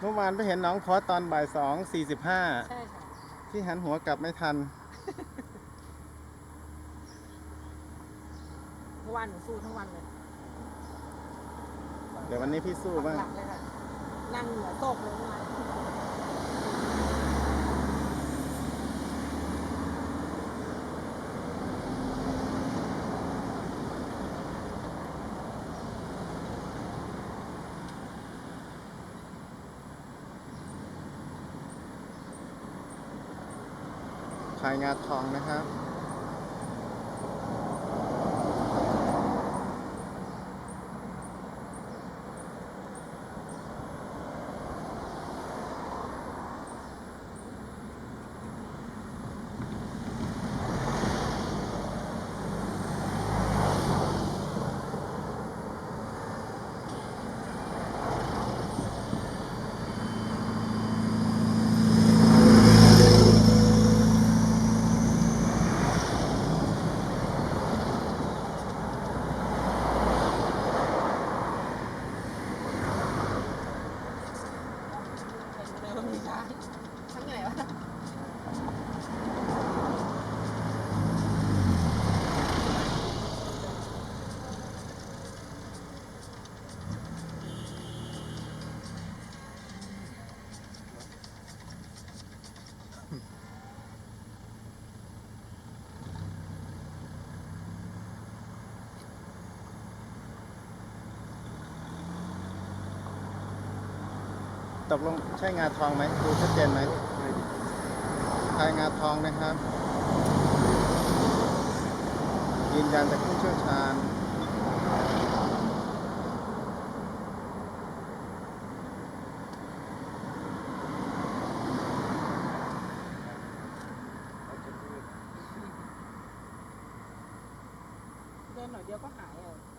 เมื่อวานไปเห็นน้องพอสตอนบ่ายสองสี่สิบห้าใช่ค่ะ ที่หันหัวกลับไม่ทัน เมื่อวานหนูสู้ทั้งวันเลยเดี๋ยววันนี้พี่สู้บ้างหลับเลยค่ะ นั่งเหนือโตกเลยเมื่อวาน ขายงาทองนะครับ ตกลงใช่งาทองไหมดูชัดเจนไหมขายงาทองนะครับ ยืนยันจากผู้เชี่ยวชาญเดินหน่อยเดียวก็หายอะ